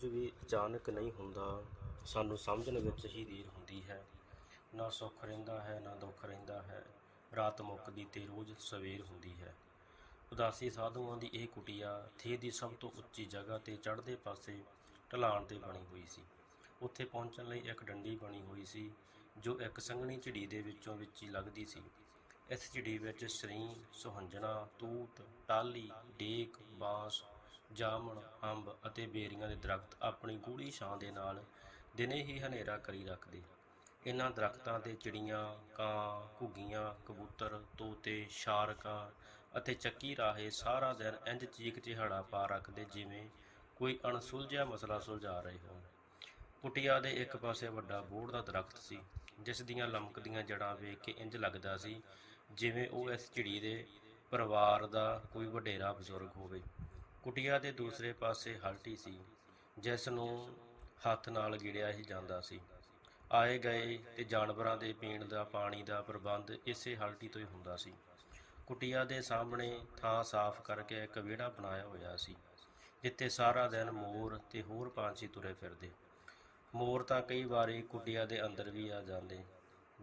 ਕੁਝ ਵੀ ਅਚਾਨਕ ਨਹੀਂ ਹੁੰਦਾ, ਸਾਨੂੰ ਸਮਝਣ ਵਿੱਚ ਹੀ ਦੇਰ ਹੁੰਦੀ ਹੈ। ਨਾ ਸੁੱਖ ਰਹਿੰਦਾ ਹੈ, ਨਾ ਦੁੱਖ ਰਹਿੰਦਾ ਹੈ। ਰਾਤ ਮੁੱਕਦੀ ਤੇ ਰੋਜ਼ ਸਵੇਰ ਹੁੰਦੀ ਹੈ। ਉਦਾਸੀ ਸਾਧੂਆਂ ਦੀ ਇਹ ਕੁਟੀਆ ਥੇ ਦੀ ਸਭ ਤੋਂ ਉੱਚੀ ਜਗ੍ਹਾ ਤੇ ਚੜ੍ਹਦੇ ਪਾਸੇ ਢਲਾਣ ਤੇ ਬਣੀ ਹੋਈ ਸੀ। ਉੱਥੇ ਪਹੁੰਚਣ ਲਈ ਇੱਕ ਡੰਡੀ ਬਣੀ ਹੋਈ ਸੀ, ਜੋ ਇੱਕ ਸੰਘਣੀ ਝਿੜੀ ਦੇ ਵਿੱਚੋਂ ਵਿੱਚ ਹੀ ਲੱਗਦੀ ਸੀ। ਇਸ ਝਿੜੀ ਵਿੱਚ ਸਰੀ, ਸੁਹੰਜਣਾ, ਤੂਤ ਟਾਲੀ ਡੇਕ, ਬਾਂਸ ਜਾਮਣ, ਅੰਬ ਅਤੇ ਬੇਰੀਆਂ ਦੇ ਦਰਖਤ ਆਪਣੀ ਗੂੜੀ ਛਾਂ ਦੇ ਨਾਲ ਦਿਨੇ ਹੀ ਹਨੇਰਾ ਕਰੀ ਰੱਖਦੇ। ਇਹਨਾਂ ਦਰਖਤਾਂ ਤੇ ਚਿੜੀਆਂ, ਕਾਂ, ਘੁੱਗੀਆਂ, ਕਬੂਤਰ, ਤੋਤੇ, ਸ਼ਾਰਕਾਂ ਅਤੇ ਚੱਕੀ ਰਾਹੇ ਸਾਰਾ ਦਿਨ ਇੰਜ ਚੀਕ ਚਿਹਾੜਾ ਪਾ ਰੱਖਦੇ ਜਿਵੇਂ ਕੋਈ ਅਣਸੁਲਝਿਆ ਮਸਲਾ ਸੁਲਝਾ ਰਹੇ ਹੋਣ। ਕੁਟਿਆ ਦੇ ਇੱਕ ਪਾਸੇ ਵੱਡਾ ਬੋਹੜ ਦਾ ਦਰਖਤ ਸੀ, ਜਿਸ ਦੀਆਂ ਲਮਕਦੀਆਂ ਜੜਾਂ ਵੇਖ ਕੇ ਇੰਜ ਲੱਗਦਾ ਸੀ ਜਿਵੇਂ ਉਹ ਇਸ ਝਿੜੀ ਦੇ ਪਰਿਵਾਰ ਦਾ ਕੋਈ ਵਡੇਰਾ ਬਜ਼ੁਰਗ ਹੋਵੇ। ਕੁਟੀਆ ਦੇ ਦੂਸਰੇ ਪਾਸੇ ਹਲਟੀ ਸੀ, ਜਿਸ ਨੂੰ ਹੱਥ ਨਾਲ ਗਿੜਿਆ ਹੀ ਜਾਂਦਾ ਸੀ। ਆਏ ਗਏ ਤੇ ਜਾਨਵਰਾਂ ਦੇ ਪੀਣ ਦਾ ਪਾਣੀ ਦਾ ਪ੍ਰਬੰਧ ਇਸੇ ਹਲਟੀ ਤੋਂ ਹੀ ਹੁੰਦਾ ਸੀ। ਕੁਟੀਆ ਦੇ ਸਾਹਮਣੇ ਥਾਂ ਸਾਫ਼ ਕਰਕੇ ਇੱਕ ਵਿਹੜਾ ਬਣਾਇਆ ਹੋਇਆ ਸੀ, ਜਿੱਥੇ ਸਾਰਾ ਦਿਨ ਮੋਰ ਤੇ ਹੋਰ ਪੰਛੀ ਤੁਰੇ ਫਿਰਦੇ। ਮੋਰ ਤਾਂ ਕਈ ਵਾਰੀ ਕੁਟੀਆ ਦੇ ਅੰਦਰ ਵੀ ਆ ਜਾਂਦੇ।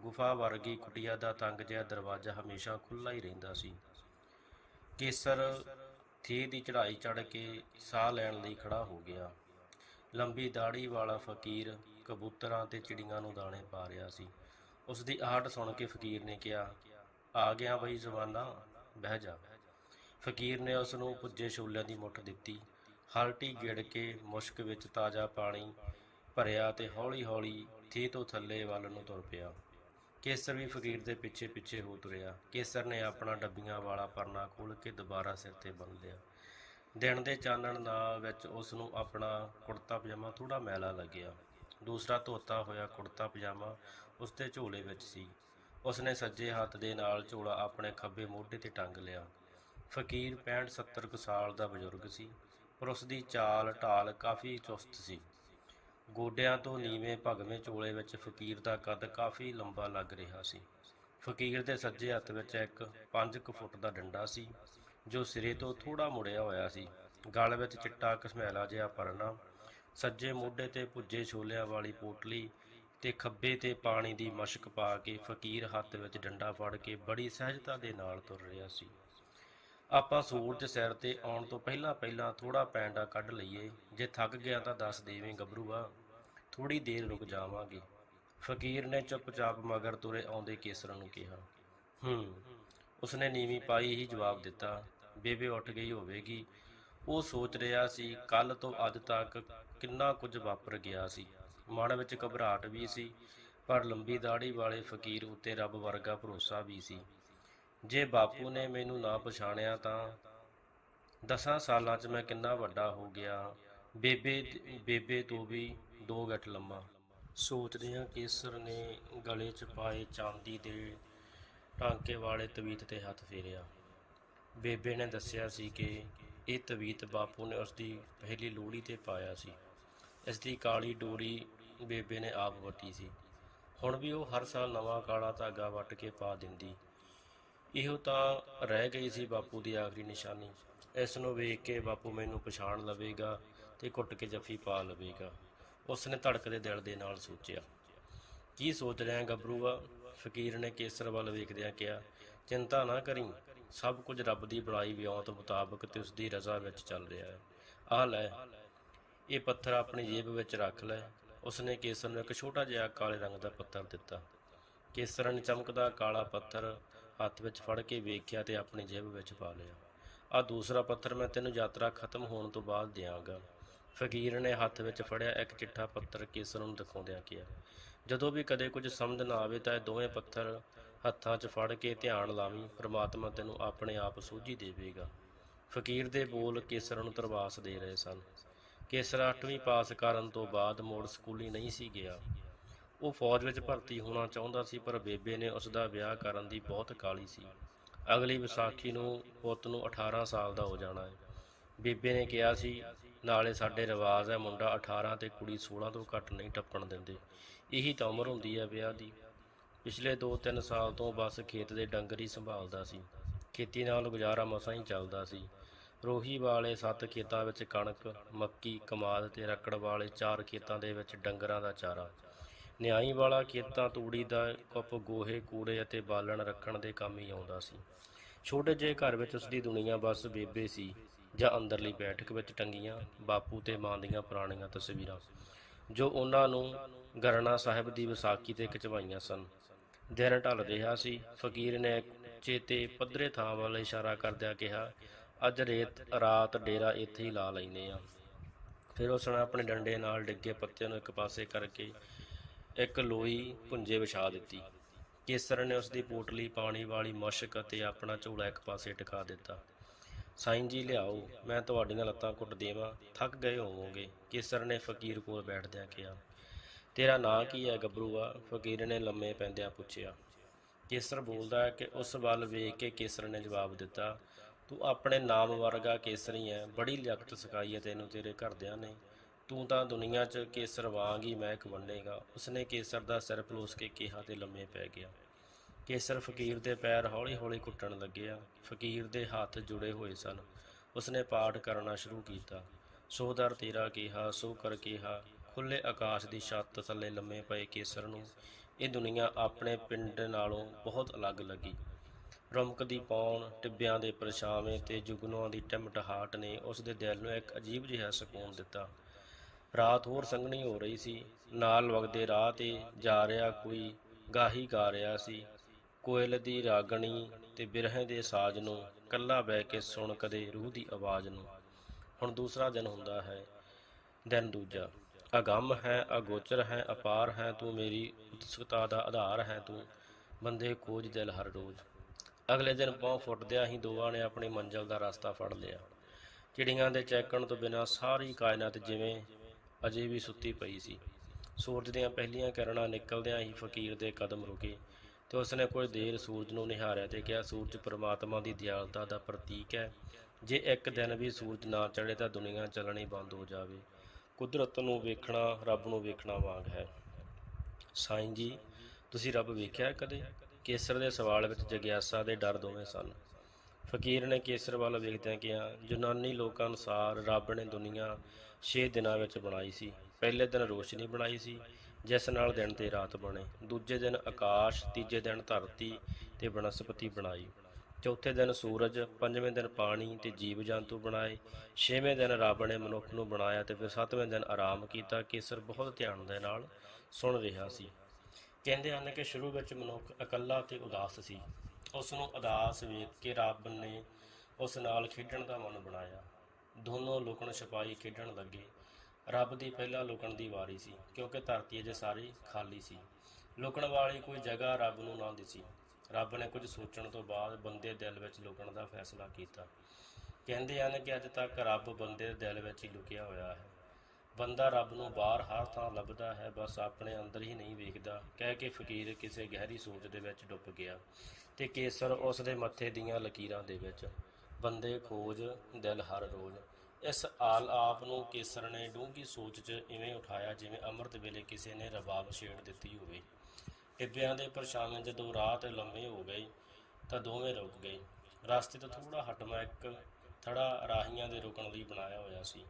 ਗੁਫਾ ਵਰਗੀ ਕੁਟੀਆ ਦਾ ਤੰਗ ਜਿਹਾ ਦਰਵਾਜ਼ਾ ਹਮੇਸ਼ਾ ਖੁੱਲ੍ਹਾ ਹੀ ਰਹਿੰਦਾ ਸੀ। ਕੇਸਰ ਥੀ ਦੀ ਚੜ੍ਹਾਈ ਚੜ੍ਹ ਕੇ ਸਾਹ ਲੈਣ ਲਈ ਖੜਾ ਹੋ ਗਿਆ। ਲੰਬੀ ਦਾੜੀ ਵਾਲਾ ਫਕੀਰ ਕਬੂਤਰਾਂ ਤੇ ਚਿੜੀਆਂ ਨੂੰ ਦਾਣੇ ਪਾ ਰਿਹਾ ਸੀ। ਉਸ ਦੀ ਆਹਟ ਸੁਣ ਕੇ ਫਕੀਰ ਨੇ ਕਿਹਾ, ਆ ਗਿਆ ਬਈ ਜ਼ਮਾਨਾ, ਬਹਿ ਜਾ। ਫਕੀਰ ਨੇ ਉਸ ਨੂੰ ਪੁੱਜੇ ਛੋਲਿਆਂ ਦੀ ਮੁੱਠ ਦਿੱਤੀ। ਹਲਟੀ ਗਿੜ ਕੇ ਮੁਸ਼ਕ ਵਿੱਚ ਤਾਜ਼ਾ ਪਾਣੀ ਭਰਿਆ ਤੇ ਹੌਲੀ-ਹੌਲੀ ਥੀ ਤੋਂ ਥੱਲੇ ਵੱਲ ਨੂੰ ਤੁਰ ਪਿਆ। ਕੇਸਰ ਵੀ ਫਕੀਰ ਦੇ ਪਿੱਛੇ ਪਿੱਛੇ ਹੋ ਤੁਰਿਆ। ਕੇਸਰ ਨੇ ਆਪਣਾ ਡੱਬੀਆਂ ਵਾਲਾ ਪਰਨਾ ਖੋਲ ਕੇ ਦੁਬਾਰਾ ਸਿਰ ਤੇ ਬੰਨ੍ਹ ਲਿਆ। ਦਿਨ ਦੇ ਚਾਨਣ ਨਾਲ ਵਿੱਚ ਉਸ ਨੂੰ ਆਪਣਾ ਕੁੜਤਾ ਪਜਾਮਾ ਥੋੜਾ ਮੈਲਾ ਲੱਗਿਆ। ਦੂਸਰਾ ਧੋਤਾ ਹੋਇਆ ਕੁੜਤਾ ਪਜਾਮਾ ਉਸ ਦੇ ਝੋਲੇ ਵਿੱਚ ਸੀ। ਉਸ ਨੇ ਸੱਜੇ ਹੱਥ ਦੇ ਨਾਲ ਝੋਲਾ ਆਪਣੇ ਖੱਬੇ ਮੋਢੇ ਤੇ ਟੰਗ ਲਿਆ। ਫਕੀਰ 65 70 ਕੁ ਸਾਲ ਦਾ ਬਜ਼ੁਰਗ ਸੀ, ਪਰ ਉਸ ਦੀ ਚਾਲ ਢਾਲ ਕਾਫੀ ਚੁਸਤ ਸੀ। ਗੋਡਿਆਂ ਤੋਂ ਨੀਵੇਂ ਭਗਵੇਂ ਚੋਲੇ ਵਿੱਚ ਫਕੀਰ ਦਾ ਕੱਦ ਕਾਫੀ ਲੰਬਾ ਲੱਗ ਰਿਹਾ ਸੀ। ਫਕੀਰ ਦੇ ਸੱਜੇ ਹੱਥ ਵਿੱਚ ਇੱਕ 5 ਕੁ ਫੁੱਟ ਦਾ ਡੰਡਾ ਸੀ, ਜੋ ਸਿਰੇ ਤੋਂ ਥੋੜਾ ਮੁੜਿਆ ਹੋਇਆ ਸੀ। ਗਲ ਵਿੱਚ ਚਿੱਟਾ ਘਸਮੈਲਾ ਜਿਹਾ ਪਰਨਾ, ਸੱਜੇ ਮੋਢੇ ਤੇ ਭੁੱਜੇ ਛੋਲਿਆਂ ਵਾਲੀ ਪੋਟਲੀ ਤੇ ਖੱਬੇ ਤੇ ਪਾਣੀ ਦੀ ਮਸ਼ਕ ਪਾ ਕੇ ਫਕੀਰ ਹੱਥ ਵਿੱਚ ਡੰਡਾ ਫੜ ਕੇ ਬੜੀ ਸਹਿਜਤਾ ਦੇ ਨਾਲ ਤੁਰ ਰਿਹਾ ਸੀ। ਆਪਾਂ ਸੂਰਜ ਸਿਰ ਤੇ ਆਉਣ ਤੋਂ ਪਹਿਲਾਂ ਪਹਿਲਾਂ ਥੋੜਾ ਪੈਂਡਾ ਕੱਢ ਲਈਏ। ਜੇ ਥੱਕ ਗਿਆ ਤਾਂ ਦੱਸ ਦੇਵੇਂ ਗੱਭਰੂਆ ਥੋੜੀ ਦੇਰ ਰੁਕ ਜਾਵਾਂਗੇ। ਫਕੀਰ ਨੇ ਚੁੱਪਚਾਪ ਮਗਰ ਤੁਰੇ ਆਉਂਦੇ ਕੇਸਰ ਨੂੰ ਕਿਹਾ, ਹੂੰ, ਉਸਨੇ ਨੀਵੀਂ ਪਾਈ ਹੀ ਜਵਾਬ ਦਿੱਤਾ, ਬੇਬੇ ਉੱਠ ਗਈ ਹੋਵੇਗੀ। ਉਹ ਸੋਚ ਰਿਹਾ ਸੀ ਕੱਲ ਤੋਂ ਅੱਜ ਤੱਕ ਕਿੰਨਾ ਕੁਝ ਵਾਪਰ ਗਿਆ ਸੀ। ਮਨ ਵਿੱਚ ਘਬਰਾਹਟ ਵੀ ਸੀ, ਪਰ ਲੰਬੀ ਦਾੜੀ ਵਾਲੇ ਫਕੀਰ ਉੱਤੇ ਰੱਬ ਵਰਗਾ ਭਰੋਸਾ ਵੀ ਸੀ। ਜੇ ਬਾਪੂ ਨੇ ਮੈਨੂੰ ਨਾ ਪਛਾਣਿਆ ਤਾਂ ਦਸਾਂ ਸਾਲਾਂ 'ਚ ਮੈਂ ਕਿੰਨਾ ਵੱਡਾ ਹੋ ਗਿਆ। ਬੇਬੇ ਬੇਬੇ ਤੋਂ ਵੀ ਦੋ ਗੱਠ ਲੰਮਾ। ਸੋਚਦਿਆਂ ਕੇਸਰ ਨੇ ਗਲੇ 'ਚ ਪਾਏ ਚਾਂਦੀ ਦੇ ਟਾਂਕੇ ਵਾਲੇ ਤਵੀਤ ਤੇ ਹੱਥ ਫੇਰਿਆ। ਬੇਬੇ ਨੇ ਦੱਸਿਆ ਸੀ ਕਿ ਇਹ ਤਵੀਤ ਬਾਪੂ ਨੇ ਉਸ ਦੀ ਪਹਿਲੀ ਲੋਹੜੀ ਤੇ ਪਾਇਆ ਸੀ। ਇਸ ਦੀ ਕਾਲੀ ਡੋਰੀ ਬੇਬੇ ਨੇ ਆਪ ਵੱਟੀ ਸੀ। ਹੁਣ ਵੀ ਉਹ ਹਰ ਸਾਲ ਨਵਾਂ ਕਾਲਾ ਧਾਗਾ ਵੱਟ ਕੇ ਪਾ ਦਿੰਦੀ। ਇਹੋ ਤਾਂ ਰਹਿ ਗਈ ਸੀ ਬਾਪੂ ਦੀ ਆਖਰੀ ਨਿਸ਼ਾਨੀ। ਇਸ ਨੂੰ ਵੇਖ ਕੇ ਬਾਪੂ ਮੈਨੂੰ ਪਛਾਣ ਲਵੇਗਾ ਤੇ ਕੁੱਟ ਕੇ ਜੱਫੀ ਪਾ ਲਵੇਗਾ। ਉਸ ਨੇ ਧੜਕਦੇ ਦਿਲ ਦੇ ਨਾਲ ਸੋਚਿਆ। ਕੀ ਸੋਚ ਰਿਹਾ ਹੈ ਗੱਭਰੂਆ? ਫਕੀਰ ਨੇ ਕੇਸਰ ਵੱਲ ਵੇਖਦਿਆਂ ਕਿਹਾ, ਚਿੰਤਾ ਨਾ ਕਰੀ, ਸਭ ਕੁਝ ਰੱਬ ਦੀ ਬਣਾਈ ਵਿਉਂਤ ਮੁਤਾਬਕ ਤੇ ਉਸ ਦੀ ਰਜ਼ਾ ਵਿੱਚ ਚੱਲ ਰਿਹਾ ਹੈ। ਆਹ ਲੈ, ਇਹ ਪੱਥਰ ਆਪਣੀ ਜੇਬ ਵਿੱਚ ਰੱਖ ਲੈ। ਉਸਨੇ ਕੇਸਰ ਨੂੰ ਇੱਕ ਛੋਟਾ ਜਿਹਾ ਕਾਲੇ ਰੰਗ ਦਾ ਪੱਥਰ ਦਿੱਤਾ। ਕੇਸਰ ਨੇ ਚਮਕਦਾ ਕਾਲਾ ਪੱਥਰ ਹੱਥ ਵਿੱਚ ਫੜ ਕੇ ਵੇਖਿਆ ਤੇ ਆਪਣੀ ਜੇਬ ਵਿੱਚ ਪਾ ਲਿਆ। ਆ ਦੂਸਰਾ ਪੱਥਰ ਮੈਂ ਤੈਨੂੰ ਯਾਤਰਾ ਖਤਮ ਹੋਣ ਤੋਂ ਬਾਅਦ ਦਿਆਂਗਾ। ਫਕੀਰ ਨੇ ਹੱਥ ਵਿੱਚ ਫੜਿਆ ਇੱਕ ਚਿੱਠਾ ਪੱਤਰ ਕੇਸਰ ਨੂੰ ਦਿਖਾਉਂਦਿਆਂ ਕਿਹਾ, ਜਦੋਂ ਵੀ ਕਦੇ ਕੁਝ ਸਮਝ ਨਾ ਆਵੇ ਤਾਂ ਇਹ ਦੋਵੇਂ ਪੱਥਰ ਹੱਥਾਂ 'ਚ ਫੜ ਕੇ ਧਿਆਨ ਲਾਵੀਂ, ਪ੍ਰਮਾਤਮਾ ਤੈਨੂੰ ਆਪਣੇ ਆਪ ਸੂਝੀ ਦੇਵੇਗਾ। ਫਕੀਰ ਦੇ ਬੋਲ ਕੇਸਰ ਨੂੰ ਤਰਵਾਸ ਦੇ ਰਹੇ ਸਨ। ਕੇਸਰ 8ਵੀਂ ਪਾਸ ਕਰਨ ਤੋਂ ਬਾਅਦ ਮੋੜ ਸਕੂਲੀ ਨਹੀਂ ਸੀ ਗਿਆ। ਉਹ ਫੌਜ ਵਿੱਚ ਭਰਤੀ ਹੋਣਾ ਚਾਹੁੰਦਾ ਸੀ, ਪਰ ਬੇਬੇ ਨੇ ਉਸ ਦਾ ਵਿਆਹ ਕਰਨ ਦੀ ਬਹੁਤ ਕਾਲੀ ਸੀ। ਅਗਲੀ ਵਿਸਾਖੀ ਨੂੰ ਪੁੱਤ ਨੂੰ 18 ਸਾਲ ਦਾ ਹੋ ਜਾਣਾ ਹੈ। ਬੇਬੇ ਨੇ ਕਿਹਾ ਸੀ, ਨਾਲੇ ਸਾਡੇ ਰਿਵਾਜ ਹੈ, ਮੁੰਡਾ 18 ਤੇ ਕੁੜੀ 16 ਤੋਂ ਘੱਟ ਨਹੀਂ ਟੱਪਣ ਦਿੰਦੇ। ਇਹੀ ਤਾਂ ਉਮਰ ਹੁੰਦੀ ਹੈ ਵਿਆਹ ਦੀ। ਪਿਛਲੇ 2-3 ਸਾਲ ਤੋਂ ਬਸ ਖੇਤ ਦੇ ਡੰਗਰ ਹੀ ਸੰਭਾਲਦਾ ਸੀ। ਖੇਤੀ ਨਾਲ ਗੁਜ਼ਾਰਾ ਮਸਾਂ ਹੀ ਚੱਲਦਾ ਸੀ। ਰੋਹੀ ਵਾਲੇ ਸੱਤ ਖੇਤਾਂ ਵਿੱਚ ਕਣਕ, ਮੱਕੀ, ਕਮਾਦ ਤੇ ਰੱਕੜ ਵਾਲੇ ਚਾਰ ਖੇਤਾਂ ਦੇ ਵਿੱਚ ਡੰਗਰਾਂ ਦਾ ਚਾਰਾ। ਨਿਆਈ ਵਾਲਾ ਖੇਤਾਂ ਤੂੜੀ ਦਾ ਕੁੱਪ ਗੋਹੇ, ਕੂੜੇ ਅਤੇ ਬਾਲਣ ਰੱਖਣ ਦੇ ਕੰਮ ਹੀ ਆਉਂਦਾ ਸੀ। ਛੋਟੇ ਜਿਹੇ ਘਰ ਵਿੱਚ ਉਸਦੀ ਦੁਨੀਆ ਬਸ ਬੇਬੇ ਸੀ ਜਾਂ ਅੰਦਰਲੀ ਬੈਠਕ ਵਿੱਚ ਟੰਗੀਆਂ, ਬਾਪੂ ਤੇ ਮਾਂ ਦੀਆਂ ਪੁਰਾਣੀਆਂ ਤਸਵੀਰਾਂ, ਜੋ ਉਹਨਾਂ ਨੂੰ ਗਰਨਾ ਸਾਹਿਬ ਦੀ ਵਿਸਾਖੀ ਤੇ ਖਿਚਵਾਈਆਂ ਸਨ। ਦਿਨ ਢਲ ਰਿਹਾ ਸੀ। ਫਕੀਰ ਨੇ ਚੇਤੇ ਪੱਧਰੇ ਥਾਂ ਵੱਲ ਇਸ਼ਾਰਾ ਕਰਦਿਆਂ ਕਿਹਾ, ਅੱਜ ਰੇਤ, ਰਾਤ ਡੇਰਾ ਇੱਥੇ ਹੀ ਲਾ ਲੈਨੇ ਆ। ਫਿਰ ਉਸਨੇ ਆਪਣੇ ਡੰਡੇ ਨਾਲ ਡਿੱਗੇ ਪੱਤਿਆਂ ਨੂੰ ਇੱਕ ਪਾਸੇ ਕਰਕੇ ਇੱਕ ਲੋਈ ਪੁੰਜੇ ਵਿਛਾ ਦਿੱਤੀ। ਕੇਸਰ ਨੇ ਉਸ ਦੀ ਪੋਟਲੀ ਪਾਣੀ ਵਾਲੀ ਮਸ਼ਕ ਅਤੇ ਆਪਣਾ ਝੋਲਾ ਇੱਕ ਪਾਸੇ ਟਿਕਾ ਦਿੱਤਾ। ਸਾਈਂ ਜੀ, ਲਿਆਓ, ਮੈਂ ਤੁਹਾਡੀਆਂ ਲੱਤਾਂ ਕੁੱਟ ਦੇਵਾਂ, ਥੱਕ ਗਏ ਹੋਵੋਗੇ, ਕੇਸਰ ਨੇ ਫਕੀਰ ਕੋਲ ਬੈਠਦਿਆਂ ਕਿਹਾ। ਤੇਰਾ ਨਾਂ ਕੀ ਹੈ ਗੱਭਰੂਆ? ਫਕੀਰ ਨੇ ਲੰਮੇ ਪੈਂਦਿਆਂ ਪੁੱਛਿਆ। ਕੇਸਰ ਬੋਲਦਾ ਹੈ ਕਿ ਉਸ ਵੱਲ ਵੇਖ ਕੇ ਕੇਸਰ ਨੇ ਜਵਾਬ ਦਿੱਤਾ, ਤੂੰ ਆਪਣੇ ਨਾਮ ਵਰਗਾ ਕੇਸਰੀ ਹੈ ਬੜੀ ਲਿਆਕਤ ਸਿਖਾਈ ਹੈ ਤੈਨੂੰ ਤੇਰੇ ਘਰਦਿਆਂ ਨੇ। ਤੂੰ ਤਾਂ ਦੁਨੀਆ 'ਚ ਕੇਸਰ ਵਾਂਗ ਹੀ ਮਹਿਕ ਵੰਡੇਗਾ ਉਸਨੇ ਕੇਸਰ ਦਾ ਸਿਰ ਪਲੋਸ ਕੇ ਕਿਹਾ ਤੇ ਲੰਮੇ ਪੈ ਗਿਆ। ਕੇਸਰ ਫਕੀਰ ਦੇ ਪੈਰ ਹੌਲੀ-ਹੌਲੀ ਕੁੱਟਣ ਲੱਗਿਆ ਫਕੀਰ ਦੇ ਹੱਥ ਜੁੜੇ ਹੋਏ ਸਨ। ਉਸਨੇ ਪਾਠ ਕਰਨਾ ਸ਼ੁਰੂ ਕੀਤਾ। ਸੋ ਦਰ ਤੇਰਾ ਕਿਹਾ, ਸੋ ਕਰ ਕਿਹਾ। ਖੁੱਲੇ ਆਕਾਸ਼ ਦੀ ਛੱਤ ਥੱਲੇ ਲੰਮੇ ਪਏ ਕੇਸਰ ਨੂੰ ਇਹ ਦੁਨੀਆ ਆਪਣੇ ਪਿੰਡ ਨਾਲੋਂ ਬਹੁਤ ਅਲੱਗ ਲੱਗੀ। ਰਮਕਦੀ ਪੌਣ, ਟਿੱਬਿਆਂ ਦੇ ਪਰਛਾਵੇਂ ਤੇ ਜੁਗਨੂਆਂ ਦੀ ਟਮਟਹਾਟ ਨੇ ਉਸ ਦੇ ਦਿਲ ਨੂੰ ਇੱਕ ਅਜੀਬ ਜਿਹਾ ਸਕੂਨ ਦਿੱਤਾ। ਰਾਤ ਹੋਰ ਸੰਘਣੀ ਹੋ ਰਹੀ ਸੀ। ਨਾਲ ਵਗਦੇ ਰਾਹ ਤੇ ਜਾ ਰਿਹਾ ਕੋਈ ਗਾਹੀ ਗਾ ਰਿਹਾ ਸੀ। ਕੋਇਲ ਦੀ ਰਾਗਣੀ ਤੇ ਬਿਰਹੇ ਦੇ ਸਾਜ਼ ਨੂੰ ਕੱਲਾ ਬਹਿ ਕੇ ਸੁਣ ਕਦੇ ਰੂਹ ਦੀ ਆਵਾਜ਼ ਨੂੰ। ਹੁਣ ਦੂਸਰਾ ਦਿਨ ਹੁੰਦਾ ਹੈ, ਦਿਨ ਦੂਜਾ। ਅਗੰਮ ਹੈ, ਅਗੋਚਰ ਹੈ, ਅਪਾਰ ਹੈ, ਤੂੰ ਮੇਰੀ ਉਤਸੁਕਤਾ ਦਾ ਆਧਾਰ ਹੈ, ਤੂੰ ਬੰਦੇ ਖੋਜ ਦਿਲ ਹਰ ਰੋਜ਼। ਅਗਲੇ ਦਿਨ ਪੌਂ ਫੁੱਟਦਿਆਂ ਹੀ ਦੋਵਾਂ ਨੇ ਆਪਣੀ ਮੰਜ਼ਲ ਦਾ ਰਸਤਾ ਫੜ ਲਿਆ। ਚਿੜੀਆਂ ਦੇ ਚਹਿਕਣ ਤੋਂ ਬਿਨਾਂ ਸਾਰੀ ਕਾਇਨਾਤ ਜਿਵੇਂ ਅਜੇ ਵੀ ਸੁੱਤੀ ਪਈ ਸੀ। ਸੂਰਜ ਦੀਆਂ ਪਹਿਲੀਆਂ ਕਿਰਨਾਂ ਨਿਕਲਦਿਆਂ ਹੀ ਫਕੀਰ ਦੇ ਕਦਮ ਰੁਕੇ ਤੇ ਉਸਨੇ ਕੁਝ ਦੇਰ ਸੂਰਜ ਨੂੰ ਨਿਹਾਰਿਆ ਤੇ ਕਿਹਾ, ਸੂਰਜ ਪ੍ਰਮਾਤਮਾ ਦੀ ਦਿਆਲਤਾ ਦਾ ਪ੍ਰਤੀਕ ਹੈ। ਜੇ ਇੱਕ ਦਿਨ ਵੀ ਸੂਰਜ ਨਾ ਚੜ੍ਹੇ ਤਾਂ ਦੁਨੀਆ ਚੱਲਣੀ ਬੰਦ ਹੋ ਜਾਵੇ। ਕੁਦਰਤ ਨੂੰ ਵੇਖਣਾ, ਰੱਬ ਨੂੰ ਵੇਖਣਾ ਵਾਂਗ ਹੈ। ਸਾਈਂ ਜੀ, ਤੁਸੀਂ ਰੱਬ ਵੇਖਿਆ ਕਦੇ? ਕੇਸਰ ਦੇ ਸਵਾਲ ਵਿੱਚ ਜਗਿਆਸਾ ਦੇ ਡਰ ਦੋਵੇਂ ਸਨ। ਫਕੀਰ ਨੇ ਕੇਸਰ ਵੱਲ ਵੇਖਦਿਆਂ ਕਿਹਾ, ਯੂਨਾਨੀ ਲੋਕਾਂ ਅਨੁਸਾਰ ਰੱਬ ਨੇ ਦੁਨੀਆ 6 ਦਿਨਾਂ ਵਿੱਚ ਬਣਾਈ ਸੀ। ਪਹਿਲੇ ਦਿਨ ਰੋਸ਼ਨੀ ਬਣਾਈ ਸੀ, ਜਿਸ ਨਾਲ ਦਿਨ ਤੇ ਰਾਤ ਬਣੇ। ਦੂਜੇ ਦਿਨ ਆਕਾਸ਼, ਤੀਜੇ ਦਿਨ ਧਰਤੀ ਤੇ ਬਨਸਪਤੀ ਬਣਾਈ। ਚੌਥੇ ਦਿਨ ਸੂਰਜ, ਪੰਜਵੇਂ ਦਿਨ ਪਾਣੀ ਤੇ ਜੀਵ ਜੰਤੂ ਬਣਾਏ। ਛੇਵੇਂ ਦਿਨ ਰੱਬ ਨੇ ਮਨੁੱਖ ਨੂੰ ਬਣਾਇਆ ਤੇ ਫਿਰ ਸੱਤਵੇਂ ਦਿਨ ਆਰਾਮ ਕੀਤਾ। ਕੇਸਰ ਬਹੁਤ ਧਿਆਨ ਦੇ ਨਾਲ ਸੁਣ ਰਿਹਾ ਸੀ। ਕਹਿੰਦੇ ਹਨ ਕਿ ਸ਼ੁਰੂ ਵਿੱਚ ਮਨੁੱਖ ਇਕੱਲਾ ਤੇ ਉਦਾਸ ਸੀ। ਉਸ ਨੂੰ ਉਦਾਸ ਵੇਖ ਕੇ ਰੱਬ ਨੇ ਉਸ ਨਾਲ ਖੇਡਣ ਦਾ ਮਨ ਬਣਾਇਆ। ਦੋਨੋਂ ਲੁਕਣ ਛਪਾਈ ਖੇਡਣ ਲੱਗੇ। ਰੱਬ ਦੀ ਪਹਿਲਾਂ ਲੁਕਣ ਦੀ ਵਾਰੀ ਸੀ, ਕਿਉਂਕਿ ਧਰਤੀ ਅਜੇ ਸਾਰੀ ਖਾਲੀ ਸੀ। ਲੁਕਣ ਵਾਲੀ ਕੋਈ ਜਗ੍ਹਾ ਰੱਬ ਨੂੰ ਨਾ ਦਿਸੀ। ਰੱਬ ਨੇ ਕੁਝ ਸੋਚਣ ਤੋਂ ਬਾਅਦ ਬੰਦੇ ਦਿਲ ਵਿੱਚ ਲੁਕਣ ਦਾ ਫੈਸਲਾ ਕੀਤਾ। ਕਹਿੰਦੇ ਹਨ ਕਿ ਅੱਜ ਤੱਕ ਰੱਬ ਬੰਦੇ ਦੇ ਦਿਲ ਵਿੱਚ ਹੀ ਲੁਕਿਆ ਹੋਇਆ ਹੈ। ਬੰਦਾ ਰੱਬ ਨੂੰ ਬਾਹਰ ਹਰ ਥਾਂ ਲੱਭਦਾ ਹੈ, ਬਸ ਆਪਣੇ ਅੰਦਰ ਹੀ ਨਹੀਂ ਵੇਖਦਾ। ਕਹਿ ਕੇ ਫਕੀਰ ਕਿਸੇ ਗਹਿਰੀ ਸੋਚ ਦੇ ਵਿੱਚ ਡੁੱਬ ਗਿਆ ਤੇ ਕੇਸਰ ਉਸ ਦੇ ਮੱਥੇ ਦੀਆਂ ਲਕੀਰਾਂ ਦੇ ਵਿੱਚ। ਬੰਦੇ ਖੋਜ, ਦਿਲ ਹਰ ਰੋਜ਼। ਇਸ ਆਲ ਆਪ ਨੂੰ ਕੇਸਰ ਨੇ ਡੂੰਘੀ ਸੋਚ 'ਚ ਇਵੇਂ ਉਠਾਇਆ ਜਿਵੇਂ ਅੰਮ੍ਰਿਤ ਵੇਲੇ ਕਿਸੇ ਨੇ ਰਬਾਬ ਛੇੜ ਦਿੱਤੀ ਹੋਵੇ। ਟਿੱਬਿਆਂ ਦੇ ਪਰਛਾਵੇਂ ਜਦੋਂ ਰਾਤ ਲੰਮੇ ਹੋ ਗਈ ਤਾਂ ਦੋਵੇਂ ਰੁਕ ਗਏ। ਰਸਤੇ ਤੋਂ ਥੋੜਾ ਹਟਵਾ ਇੱਕ ਥੜਾ ਰਾਹੀਆਂ ਦੇ ਰੁਕਣ ਲਈ ਬਣਾਇਆ ਹੋਇਆ ਸੀ।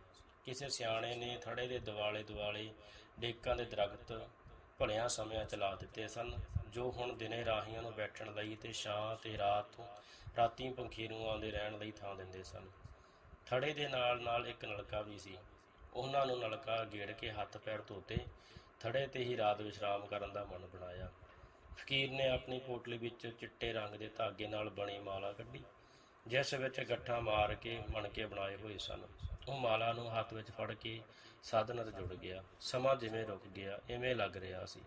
ਕਿਸੇ ਸਿਆਣੇ ਨੇ ਥੜੇ ਦੇ ਦਿਵਾਲੇ ਦਿਵਾਲੇ ਡੇਕਾਂ ਦੇ ਦਰਖਤ ਭਲਿਆਂ ਸਮਿਆਂ ਚਲਾ ਦਿੱਤੇ ਸਨ, ਜੋ ਹੁਣ ਦਿਨੇ ਰਾਹੀਆਂ ਨੂੰ ਬੈਠਣ ਲਈ ਤੇ ਛਾਂ ਤੇ ਰਾਤ ਰਾਤੀ ਪੰਖੀਰੂਆਂ ਆਉਂਦੇ ਰਹਿਣ ਲਈ ਥਾਂ ਦਿੰਦੇ ਸਨ। ਥੜੇ ਦੇ ਨਾਲ ਨਾਲ ਇੱਕ ਨਲਕਾ ਵੀ ਸੀ। ਉਹਨਾਂ ਨੂੰ ਨਲਕਾ ਗੇੜ ਕੇ ਹੱਥ ਪੈਰ ਧੋਤੇ, ਥੜੇ ਤੇ ਹੀ ਰਾਤ ਵਿਸ਼ਰਾਮ ਕਰਨ ਦਾ ਮਨ ਬਣਾਇਆ। ਫਕੀਰ ਨੇ ਆਪਣੀ ਪੋਟਲੀ ਵਿੱਚ ਚਿੱਟੇ ਰੰਗ ਦੇ ਧਾਗੇ ਨਾਲ ਬਣੀ ਮਾਲਾ ਕੱਢੀ, ਜਿਸ ਵਿੱਚ ਗੱਠਾਂ ਮਾਰ ਕੇ ਮਣਕੇ ਬਣਾਏ ਹੋਏ ਸਨ। ਉਹ ਮਾਲਾ ਨੂੰ ਹੱਥ ਵਿੱਚ ਫੜ ਕੇ ਸਾਧਨਾ 'ਤੇ ਜੁੜ ਗਿਆ। ਸਮਾਂ ਜਿਵੇਂ ਰੁਕ ਗਿਆ ਐਵੇਂ ਲੱਗ ਰਿਹਾ ਸੀ।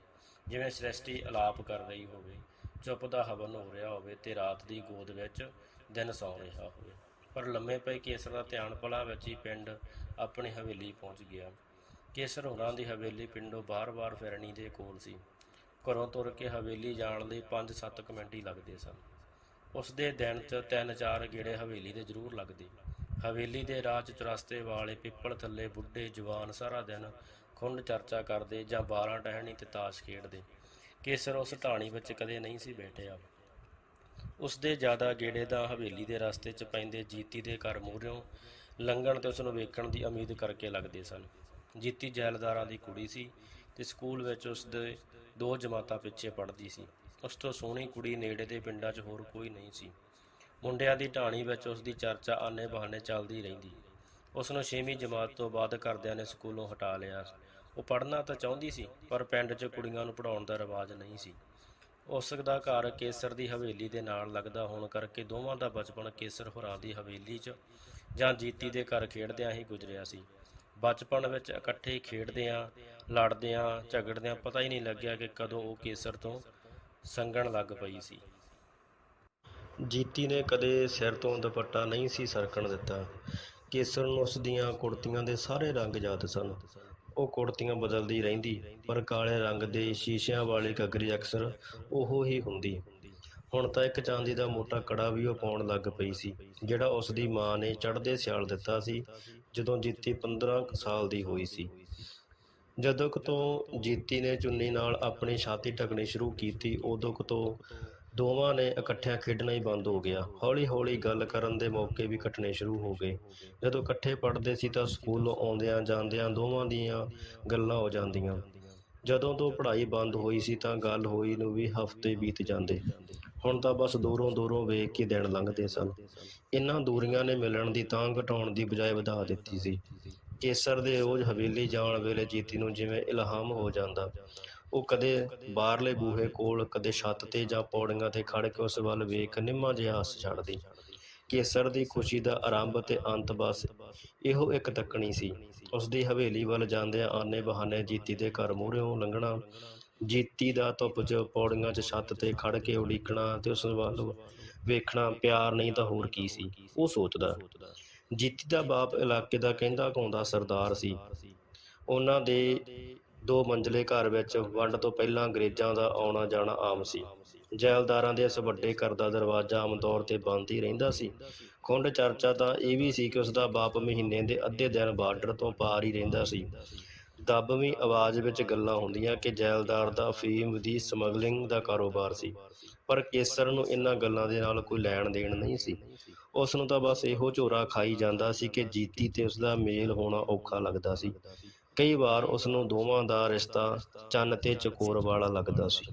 ਜਿਵੇਂ ਸ੍ਰਿਸ਼ਟੀ ਅਲਾਪ ਕਰ ਰਹੀ ਹੋਵੇ, ਚੁੱਪ ਦਾ ਹਵਨ ਹੋ ਰਿਹਾ ਹੋਵੇ ਤੇ ਰਾਤ ਦੀ ਗੋਦ ਵਿੱਚ ਦਿਨ ਸੌਂ ਰਿਹਾ ਹੋਵੇ। ਪਰ ਲੰਮੇ ਪਏ ਕੇਸਰ ਦਾ ਧਿਆਨ ਪਲਾ ਵਿੱਚ ਹੀ ਪਿੰਡ ਆਪਣੀ ਹਵੇਲੀ ਪਹੁੰਚ ਗਿਆ। ਕੇਸਰ ਹੋਰਾਂ ਦੀ ਹਵੇਲੀ ਪਿੰਡੋਂ ਬਾਰ-ਬਾਰ ਫਿਰਣੀ ਦੇ ਕੋਲ ਸੀ। ਘਰੋਂ ਤੁਰ ਕੇ ਹਵੇਲੀ ਜਾਣ ਲਈ 5-7 ਮਿੰਟ ਹੀ ਲੱਗਦੇ ਸਨ। ਉਸ ਦੇ ਦਿਨ 'ਚ ਤਿੰਨ ਚਾਰ ਗੇੜੇ ਹਵੇਲੀ ਦੇ ਜ਼ਰੂਰ ਲੱਗਦੇ। ਹਵੇਲੀ ਦੇ ਰਾਹ 'ਚ ਚੁਰਸਤੇ ਵਾਲੇ ਪਿੱਪਲ ਥੱਲੇ ਬੁੱਢੇ ਜਵਾਨ ਸਾਰਾ ਦਿਨ ਖੁੰਡ ਚਰਚਾ ਕਰਦੇ ਜਾਂ ਬਾਰਾਂ ਟਹਿਣੀ ਤੇ ਤਾਸ਼ ਖੇਡਦੇ। ਕੇਸਰ ਉਸ ਢਾਣੀ ਵਿੱਚ ਕਦੇ ਨਹੀਂ ਸੀ ਬੈਠਿਆ। ਉਸ ਦੇ ਜ਼ਿਆਦਾ ਗੇੜੇ ਦਾ ਹਵੇਲੀ ਦੇ ਰਸਤੇ 'ਚ ਪੈਂਦੇ ਜੀਤੀ ਦੇ ਘਰ ਮੂਹਰਿਓਂ ਲੰਘਣ ਤੇ ਉਸ ਨੂੰ ਵੇਖਣ ਦੀ ਉਮੀਦ ਕਰਕੇ ਲੱਗਦੇ ਸਨ। ਜੀਤੀ ਜੈਲਦਾਰਾਂ ਦੀ ਕੁੜੀ ਸੀ ਤੇ ਸਕੂਲ ਵਿੱਚ ਉਸ ਦੇ ਦੋ ਜਮਾਤਾਂ ਪਿੱਛੇ ਪੜ੍ਹਦੀ ਸੀ। ਉਸ ਤੋਂ ਸੋਹਣੀ ਕੁੜੀ ਨੇੜੇ ਦੇ ਪਿੰਡਾਂ 'ਚ ਹੋਰ ਕੋਈ ਨਹੀਂ ਸੀ। ਮੁੰਡਿਆਂ ਦੀ ਢਾਣੀ ਵਿੱਚ ਉਸ ਦੀ ਚਰਚਾ ਆਨੇ ਬਹਾਨੇ ਚੱਲਦੀ ਰਹਿੰਦੀ। ਉਸ ਨੂੰ 6ਵੀਂ ਜਮਾਤ ਤੋਂ ਬਾਅਦ ਘਰਦਿਆਂ ਨੇ ਸਕੂਲੋਂ ਹਟਾ ਲਿਆ। ਉਹ ਪੜ੍ਹਨਾ ਤਾਂ ਚਾਹੁੰਦੀ ਸੀ, ਪਰ ਪਿੰਡ 'ਚ ਕੁੜੀਆਂ ਨੂੰ ਪੜਾਉਣ ਦਾ ਰਿਵਾਜ ਨਹੀਂ ਸੀ। ਉਸ ਦਾ ਘਰ ਕੇਸਰ ਦੀ ਹਵੇਲੀ ਦੇ ਨਾਲ ਲੱਗਦਾ ਹੋਣ ਕਰਕੇ ਦੋਵਾਂ ਦਾ ਬਚਪਨ ਕੇਸਰ ਹੋਰਾਂ ਦੀ ਹਵੇਲੀ 'ਚ ਜਾਂ ਜੀਤੀ ਦੇ ਘਰ ਖੇਡਦਿਆਂ ਹੀ ਗੁਜ਼ਰਿਆ ਸੀ। ਬਚਪਨ ਵਿੱਚ ਇਕੱਠੇ ਖੇਡਦਿਆਂ, ਲੜਦਿਆਂ, ਝਗੜਦਿਆਂ ਪਤਾ ਹੀ ਨਹੀਂ ਲੱਗਿਆ ਕਿ ਕਦੋਂ ਉਹ ਕੇਸਰ ਤੋਂ ਸੰਗਣ ਲੱਗ ਪਈ ਸੀ। ਜੀਤੀ ਨੇ ਕਦੇ ਸਿਰ ਤੋਂ ਦੁਪੱਟਾ ਨਹੀਂ ਸੀ ਸਰਕਣ ਦਿੱਤਾ। ਕੇਸਰ ਨੂੰ ਉਸ ਦੀਆਂ ਕੁੜਤੀਆਂ ਦੇ ਸਾਰੇ ਰੰਗ ਯਾਦ ਸਨ। ਉਹ ਕੁੜਤੀਆਂ ਬਦਲਦੀ ਰਹਿੰਦੀ, ਪਰ ਕਾਲੇ ਰੰਗ ਦੇ ਸ਼ੀਸ਼ਿਆਂ ਵਾਲੀ ਗਗਰੀ ਅਕਸਰ ਉਹੋ ਹੀ ਹੁੰਦੀ। ਹੁਣ ਤਾਂ ਇੱਕ ਚਾਂਦੀ ਦਾ ਮੋਟਾ ਕੜਾ ਵੀ ਉਹ ਪਾਉਣ ਲੱਗ ਪਈ ਸੀ, ਜਿਹੜਾ ਉਸ ਦੀ ਮਾਂ ਨੇ ਚੜ੍ਹਦੇ ਸਿਆਲ ਦਿੱਤਾ ਸੀ, ਜਦੋਂ ਜੀਤੀ 15 ਕੁ ਸਾਲ ਦੀ ਹੋਈ ਸੀ। ਜਦੋਂ ਕੁ ਤੋਂ ਜੀਤੀ ਨੇ ਚੁੰਨੀ ਨਾਲ ਆਪਣੀ ਛਾਤੀ ਢਕਣੀ ਸ਼ੁਰੂ ਕੀਤੀ, ਉਦੋਂ ਕੁ ਤੋਂ ਦੋਵਾਂ ਨੇ ਇਕੱਠਿਆਂ ਖੇਡਣਾ ਹੀ ਬੰਦ ਹੋ ਗਿਆ। ਹੌਲੀ-ਹੌਲੀ ਗੱਲ ਕਰਨ ਦੇ ਮੌਕੇ ਵੀ ਕੱਟਣੇ ਸ਼ੁਰੂ ਹੋ ਗਏ। ਜਦੋਂ ਇਕੱਠੇ ਪੜ੍ਹਦੇ ਸੀ ਤਾਂ ਸਕੂਲੋਂ ਆਉਂਦਿਆਂ ਜਾਂਦਿਆਂ ਦੋਵਾਂ ਦੀਆਂ ਗੱਲਾਂ ਹੋ ਜਾਂਦੀਆਂ। ਜਦੋਂ ਤੋਂ ਪੜ੍ਹਾਈ ਬੰਦ ਹੋਈ ਸੀ ਤਾਂ ਗੱਲ ਹੋਈ ਨੂੰ ਵੀ ਹਫ਼ਤੇ ਬੀਤ ਜਾਂਦੇ। ਹੁਣ ਤਾਂ ਬਸ ਦੂਰੋਂ ਦੂਰੋਂ ਵੇਖ ਕੇ ਦਿਨ ਲੰਘਦੇ ਸਨ। ਇਨ੍ਹਾਂ ਦੂਰੀਆਂ ਨੇ ਮਿਲਣ ਦੀ ਤਾਂ ਘਟਾਉਣ ਦੀ ਬਜਾਏ ਵਧਾ ਦਿੱਤੀ ਸੀ। ਕੇਸਰ ਦੇ ਰੋਜ਼ ਹਵੇਲੀ ਜਾਣ ਵੇਲੇ ਜੀਤੀ ਨੂੰ ਜਿਵੇਂ ਇਲਹਾਮ ਹੋ ਜਾਂਦਾ। ਉਹ ਕਦੇ ਬਾਹਰਲੇ ਬੂਹੇ ਕੋਲ ਕਦੇ ਛੱਤ ਤੇ ਜਾਂ ਪੌੜੀਆਂ ਤੇ ਖੜ ਕੇ ਉਸ ਵੱਲ ਵੇਖ ਨਿੰਮਾ ਜਿਹਾ ਹੱਸ ਛੱਡਦੀ। ਕੇਸਰ ਦੀ ਖੁਸ਼ੀ ਦਾ ਆਰੰਭ ਤੇ ਅੰਤ ਬਸ ਇਹੋ ਇੱਕ ਤੱਕਣੀ ਸੀ। ਉਸ ਦੀ ਹਵੇਲੀ ਵੱਲ ਜਾਂਦਿਆਂ ਆਨੇ ਬਹਾਨੇ ਜੀਤੀ ਦੇ ਘਰ ਮੂਹਰਿਓਂ ਲੰਘਣਾ। ਜੀਤੀ ਦਾ ਧੁੱਪ 'ਚ ਪੌੜੀਆਂ 'ਚ ਛੱਤ ਤੇ ਖੜ ਕੇ ਉਡੀਕਣਾ ਤੇ ਉਸ ਵੱਲ ਵੇਖਣਾ ਪਿਆਰ ਨਹੀਂ ਤਾਂ ਹੋਰ ਕੀ ਸੀ। ਉਹ ਸੋਚਦਾ ਜੀਤੀ ਦਾ ਬਾਪ ਇਲਾਕੇ ਦਾ ਕਹਿੰਦਾ ਕੌਂਦਾ ਸਰਦਾਰ ਸੀ। ਉਹਨਾਂ ਦੇ ਦੋ ਮੰਜ਼ਲੇ ਘਰ ਵਿੱਚ ਵੰਡ ਤੋਂ ਪਹਿਲਾਂ ਅੰਗਰੇਜ਼ਾਂ ਦਾ ਆਉਣਾ ਜਾਣਾ ਆਮ ਸੀ। ਜੈਲਦਾਰਾਂ ਦੇ ਇਸ ਵੱਡੇ ਘਰ ਦਾ ਦਰਵਾਜ਼ਾ ਆਮ ਤੌਰ ਤੇ ਬੰਦ ਹੀ ਰਹਿੰਦਾ ਸੀ। ਖੁੰਡ ਚਰਚਾ ਤਾਂ ਇਹ ਵੀ ਸੀ ਕਿ ਉਸ ਦਾ ਬਾਪ ਮਹੀਨੇ ਦੇ ਅੱਧੇ ਦਿਨ ਬਾਰਡਰ ਤੋਂ ਪਾਰ ਹੀ ਰਹਿੰਦਾ ਸੀ। ਦੱਬਵੀਂ ਆਵਾਜ਼ ਵਿੱਚ ਗੱਲਾਂ ਹੁੰਦੀਆਂ ਕਿ ਜੈਲਦਾਰ ਦਾ ਅਫੀਮ ਦੀ ਸਮਗਲਿੰਗ ਦਾ ਕਾਰੋਬਾਰ ਸੀ, ਪਰ ਕੇਸਰ ਨੂੰ ਇਹਨਾਂ ਗੱਲਾਂ ਦੇ ਨਾਲ ਕੋਈ ਲੈਣ ਦੇਣ ਨਹੀਂ ਸੀ। ਉਸ ਨੂੰ ਤਾਂ ਬਸ ਇਹੋ ਝੋਰਾ ਖਾਈ ਜਾਂਦਾ ਸੀ ਕਿ ਜੀਤੀ ਤੇ ਉਸ ਦਾ ਮੇਲ ਹੋਣਾ ਔਖਾ ਲੱਗਦਾ ਸੀ। ਕਈ ਵਾਰ ਉਸ ਨੂੰ ਦੋਵਾਂ ਦਾ ਰਿਸ਼ਤਾ ਚੰਨ ਤੇ ਚਕੋਰ ਵਾਲਾ ਲੱਗਦਾ ਸੀ।